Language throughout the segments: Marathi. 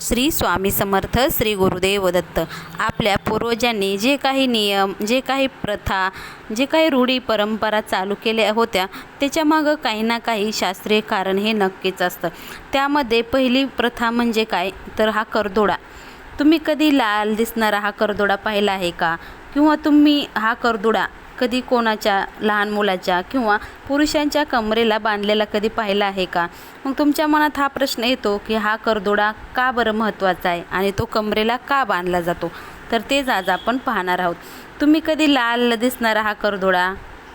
श्री स्वामी समर्थ श्री गुरुदेव दत्त. आपल्या पूर्वजांनी जे काही नियम जे काही प्रथा जे काही रूढी परंपरा चालू केल्या होत्या त्याच्यामागं काही ना काही शास्त्रीय कारण हे नक्कीच असतं. त्यामध्ये पहिली प्रथा म्हणजे काय? तर हा करदोडा. तुम्ही कधी लाल दिसणारा हा करदोडा पाहिला आहे का? किंवा तुम्ही हा करदोडा कधी कोणाच्या लहान मुलाच्या किंवा पुरुषांच्या कमरेला बांधलेला कधी पाहिला आहे का? मग तुमच्या मनात हा प्रश्न येतो की हा करदोडा का बरं महत्त्वाचा आहे आणि तो कमरेला का बांधला जातो? तर तेच आज आपण पाहणार आहोत. तुम्ही कधी लाल दिसणारा हा करदोडा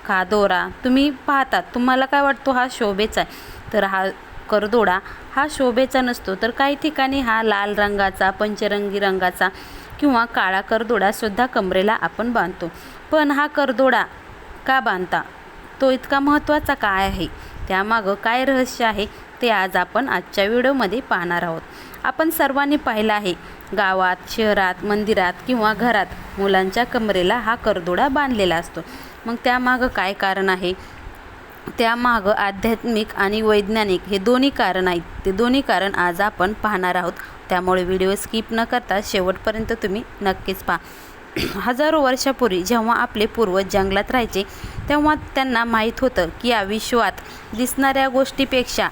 का दोरा तुम्ही पाहतात. तुम्हाला काय वाटतो हा शोभेचा आहे? तर हा करदोडा हा शोभेचा नसतो. तर काही ठिकाणी हा लाल रंगाचा पंचरंगी रंगाचा किंवा काळा करदोडासुद्धा कमरेला आपण बांधतो. पण हा करदोडा का बांधता? तो इतका महत्त्वाचा काय आहे? त्यामागं काय रहस्य आहे? ते आज आपण आजच्या व्हिडिओमध्ये पाहणार आहोत. आपण सर्वांनी पाहिलं आहे गावात शहरात मंदिरात किंवा घरात मुलांच्या कमरेला हा करदोडा बांधलेला असतो. मग त्यामागं काय कारण आहे? त्यामागं आध्यात्मिक आणि वैज्ञानिक हे दोन्ही कारण आहेत. ते दोन्ही कारण आज आपण पाहणार आहोत. त्यामुळे व्हिडिओ स्किप न करता शेवटपर्यंत तुम्ही नक्कीच पहा. हजारो वर्षापूर्वी जेव्हा आपले पूर्वज जंगलात राहायचे तेव्हा त्यांना माहीत होतं की या विश्वात दिसणाऱ्या गोष्टीपेक्षा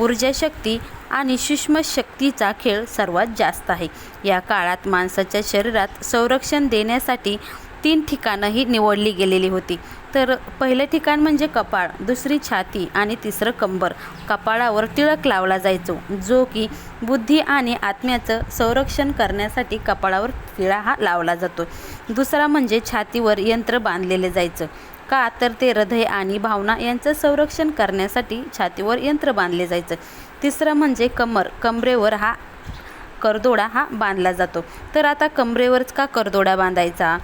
ऊर्जाशक्ती आणि सूक्ष्म शक्तीचा खेळ सर्वात जास्त आहे. या काळात माणसाच्या शरीरात संरक्षण देण्यासाठी तीन ठिकाणं ही निवडली गेलेली होती. तर पहिलं ठिकाण म्हणजे कपाळ दुसरी छाती आणि तिसरं कंबर. कपाळावर टिळक लावला जायचो जो की बुद्धी आणि आत्म्याचं संरक्षण करण्यासाठी कपाळावर टिळा हा लावला जातो. दुसरा म्हणजे छातीवर यंत्र बांधलेले जायचं. का तर ते हृदय आणि भावना यांचं संरक्षण करण्यासाठी छातीवर यंत्र बांधले जायचं. तिसरं म्हणजे कमर कमरेवर हा करदोडा हा बांधला जातो. तर आता कमरेवरच का करदोडा बांधायचा?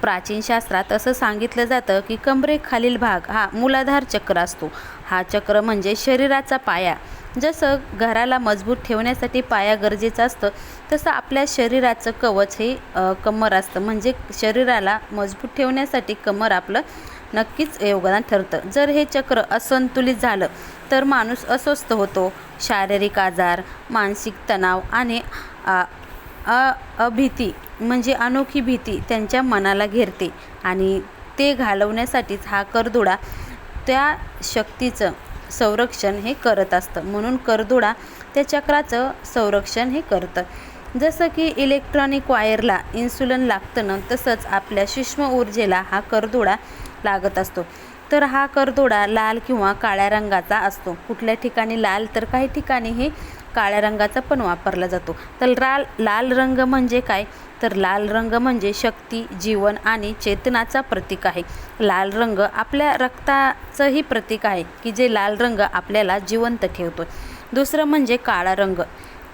प्राचीन शास्त्रात असं सांगितलं जातं की कमरेखालील भाग हा मूलाधार चक्र असतो. हा चक्र म्हणजे शरीराचा पाया. जसं घराला मजबूत ठेवण्यासाठी पाया गरजेचं असतं तसं आपल्या शरीराचं कवच हे कमर असतं. म्हणजे शरीराला मजबूत ठेवण्यासाठी कमर आपलं नक्कीच योगदान ठरतं. जर हे चक्र असंतुलित झालं तर माणूस अस्वस्थ होतो. शारीरिक आजार मानसिक तणाव आणि आ, अ अभीती म्हणजे अनोखी भीती त्यांच्या मनाला घेरते आणि ते घालवण्यासाठीच हा करदोडा त्या शक्तीचं संरक्षण हे करत असतं. म्हणून करदोडा त्या चक्राचं संरक्षण हे करतं. जसं की इलेक्ट्रॉनिक वायरला इन्सुलिन लागतं ना तसंच आपल्या सूक्ष्म ऊर्जेला हा करदोडा लागत असतो. तर हा करदोडा लाल किंवा काळ्या रंगाचा असतो. कुठल्या ठिकाणी लाल तर काही ठिकाणी हे काळ्या रंगाचा पण वापरला जातो. तर लाल लाल रंग म्हणजे काय? तर लाल रंग म्हणजे शक्ती जीवन आणि चेतनाचा प्रतीक आहे. लाल रंग आपल्या रक्ताचंही प्रतीक आहे की जे लाल रंग आपल्याला जिवंत ठेवतो. दुसरं म्हणजे काळा रंग.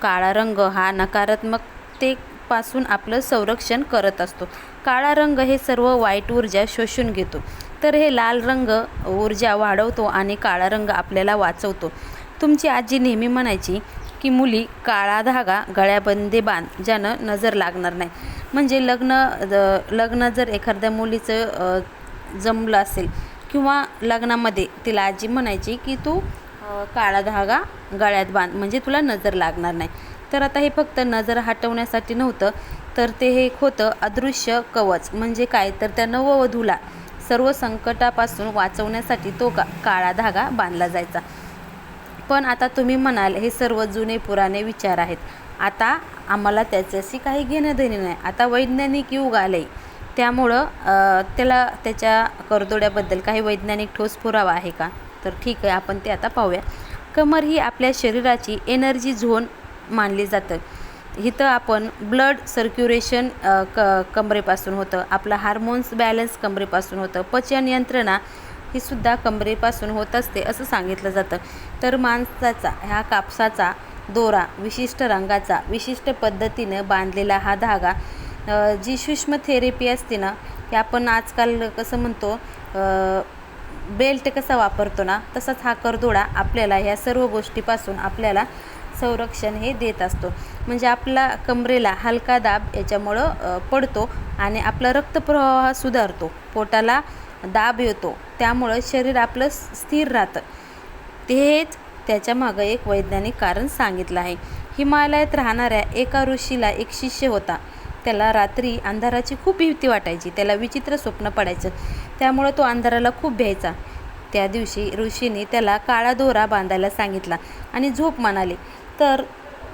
काळा रंग हा नकारात्मकतेपासून आपलं संरक्षण करत असतो. काळा रंग हे सर्व वाईट ऊर्जा शोषून घेतो. तर हे लाल रंग ऊर्जा वाढवतो आणि काळा रंग आपल्याला वाचवतो. तुमची आजी नेहमी म्हणायची की मुली काळा धागा गळ्याबंदी बांध ज्यानं नजर लागणार नाही. म्हणजे लग्न लग्न जर एखाद्या मुलीचं जमलं असेल किंवा लग्नामध्ये तिला आजी म्हणायची की तू काळा धागा गळ्यात बांध म्हणजे तुला नजर लागणार नाही. तर आता हे फक्त नजर हटवण्यासाठी नव्हतं तर ते हे एक होतं अदृश्य कवच. म्हणजे काय? तर त्या नववधूला सर्व संकटापासून वाचवण्यासाठी तो का काळा धागा बांधला जायचा. पण आता तुम्ही म्हणाल हे सर्व जुने पुराणे विचार आहेत. आता आम्हाला त्याच्याशी काही घेणं देणे नाही. आता वैज्ञानिक युग आलं आहे त्यामुळं त्याला त्याच्या करदोड्याबद्दल काही वैज्ञानिक ठोस पुरावा आहे का? तर ठीक आहे आपण ते आता पाहूया. कमर ही आपल्या शरीराची एनर्जी झोन मानली जातं. इथं आपण ब्लड सर्क्युलेशन क कमरेपासून होतं. आपला हार्मोन्स बॅलन्स कमरेपासून होतं. पचन यंत्रणा ही सुद्धा कमरेपासून होत असते असं सांगितलं जातं. तर माणसाचा ह्या कापसाचा दोरा विशिष्ट रंगाचा विशिष्ट पद्धतीनं बांधलेला हा धागा जी सूक्ष्म थेरपी असते ना की आपण आजकाल कसं म्हणतो बेल्ट कसा वापरतो ना तसाच हा करदोडा आपल्याला ह्या सर्व गोष्टीपासून आपल्याला संरक्षण हे देत असतो. म्हणजे आपला कमरेला हलका दाब याच्यामुळं पडतो आणि आपला रक्तप्रवाह सुधारतो. पोटाला दाब येतो. त्यामुळं शरीर आपलं स्थिर राहतं. तेच त्याच्यामागं एक वैज्ञानिक कारण सांगितलं आहे. हिमालयात राहणाऱ्या एका ऋषीला एक शिष्य होता. त्याला रात्री अंधाराची खूप भीती वाटायची. त्याला विचित्र स्वप्न पडायचं. त्यामुळं तो अंधाराला खूप भ्यायचा. त्या दिवशी ऋषीने त्याला काळा दोरा बांधायला सांगितला आणि झोप म्हणाले. तर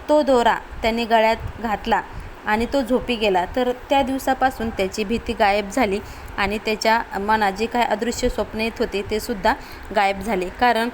तो दोरा त्याने गळ्यात घातला. आणि तो झोपी गेला. तर त्या दिवसापासून त्याची भीती गायब झाली आणि त्याच्या मनात जे काय अदृश्य स्वप्न येत होते ते सुद्धा गायब झाले. कारण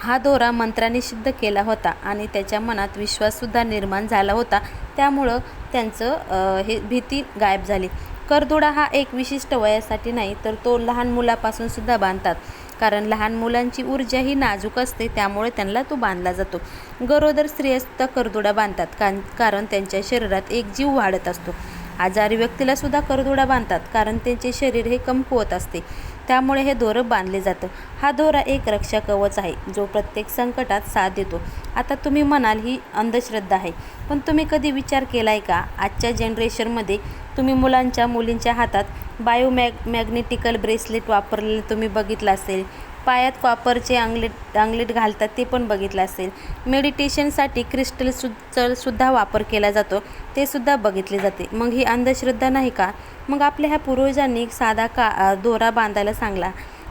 हा दोरा मंत्राने सिद्ध केला होता आणि त्याच्या मनात विश्वाससुद्धा निर्माण झाला होता. त्यामुळं त्यांचं हे भीती गायब झाली. करदोडा हा एक विशिष्ट वयासाठी नाही तर तो लहान मुलापासून सुद्धा बांधतात. कारण लहान मुलांची ऊर्जा ही नाजूक असते त्यामुळे त्यांना तो बांधला जातो. गरोदर स्त्रिया करदुडा करदोडा बांधतात कान कारण त्यांच्या शरीरात एक जीव वाढत असतो. आजारी व्यक्तीला सुद्धा करदुडा बांधतात कारण त्यांचे शरीर हे कमकुवत असते. त्यामुळे हे दोरं बांधले जातं. हा दोरा एक रक्षा कवच आहे जो प्रत्येक संकटात साथ देतो. आता तुम्ही म्हणाल ही अंधश्रद्धा आहे. पण तुम्ही कधी विचार केला आहे का? आजच्या जनरेशनमध्ये तुम्ही मुलांच्या मुलींच्या हातात बायोमॅग मॅग्नेटिकल ब्रेसलेट वापरलेलं तुम्ही बघितलं असेल. पायात कॉपरचे अंगलेट अंगलेट घालतात ते पण बघितलं असेल. मेडिटेशनसाठी क्रिस्टल सु सुद्धा वापर केला जातो. ते सुद्धा बघितले जाते. मग ही अंधश्रद्धा नाही का? मग आपल्या ह्या पूर्वजांनी साधा का दोरा बांधायला सांगला.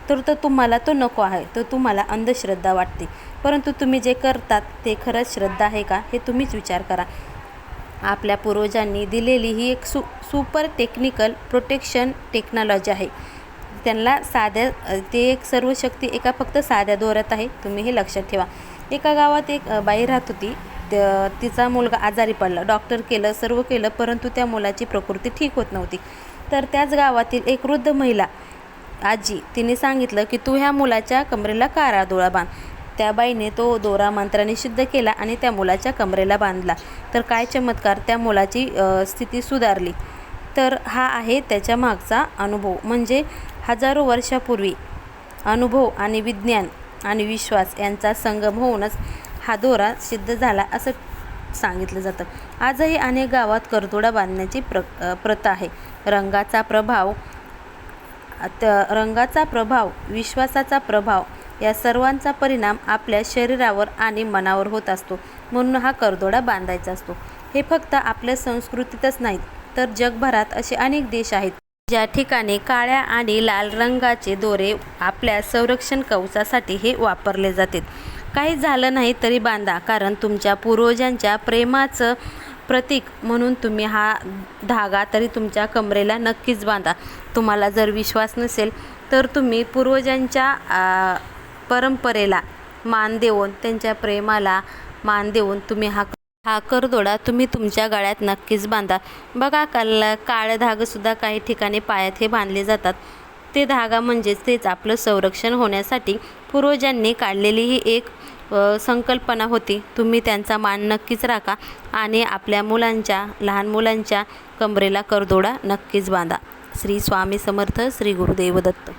तर तो तुम्हाला तो नको आहे. तो तुम्हाला अंधश्रद्धा वाटते. परंतु तुम्ही जे करतात ते खरंच श्रद्धा आहे का? हे तुम्हीच विचार करा. आपल्या पूर्वजांनी दिलेली ही एक सु सुपर टेक्निकल प्रोटेक्शन टेक्नॉलॉजी आहे. त्यांना साध्या ते एक सर्व शक्ती एका फक्त साध्या दोऱ्यात आहे तुम्ही हे लक्षात ठेवा. एका गावात एक बाई राहत होती तिचा मुलगा आजारी पडला. डॉक्टर केलं सर्व केलं परंतु त्या मुलाची प्रकृती ठीक होत नव्हती. तर त्याच गावातील एक वृद्ध महिला आजी तिने सांगितलं की तू ह्या मुलाच्या कमरेला कारा दोळा बांध. त्या बाईने तो दोरा मंत्राने सिद्ध केला आणि त्या मुलाच्या कमरेला बांधला. तर काय चमत्कार त्या मुलाची स्थिती सुधारली. तर हा आहे त्याच्या मागचा अनुभव. म्हणजे हजारो वर्षापूर्वी अनुभव आणि विज्ञान आणि विश्वास यांचा संगम होऊनच हा दोरा सिद्ध झाला असं सांगितलं जातं. आजही अनेक गावात करतोडा बांधण्याची प्र प्रथा आहे. रंगाचा प्रभाव त रंगाचा प्रभाव विश्वासाचा प्रभाव या सर्वांचा परिणाम आपल्या शरीरावर आणि मनावर होत असतो. म्हणून हा करदोडा बांधायचा असतो. हे फक्त आपल्या संस्कृतीतच नाहीत तर जगभरात असे अनेक देश आहेत ज्या ठिकाणी काळ्या आणि लाल रंगाचे दोरे आपल्या संरक्षण कवचासाठी हे वापरले जातात. काही झालं नाही तरी बांधा कारण तुमच्या पूर्वजांच्या प्रेमाचं प्रतीक म्हणून तुम्ही हा धागा तरी तुमच्या कमरेला नक्कीच बांधा. तुम्हाला जर विश्वास नसेल तर तुम्ही पूर्वजांच्या परंपरेला मान देऊन त्यांच्या प्रेमाला मान देऊन तुम्ही हा हा करदोडा तुम्ही तुमच्या गळ्यात नक्कीच बांधा. बघा काल काळे धागसुद्धा काही ठिकाणी पायात हे बांधले जातात. ते धागा म्हणजेच तेच आपलं संरक्षण होण्यासाठी पूर्वजांनी काढलेली ही एक संकल्पना होती. तुम्ही त्यांचा मान नक्कीच राखा आणि आपल्या मुलांच्या लहान मुलांच्या कमरेला करदोडा नक्कीच बांधा. श्री स्वामी समर्थ श्री गुरुदेव दत्त.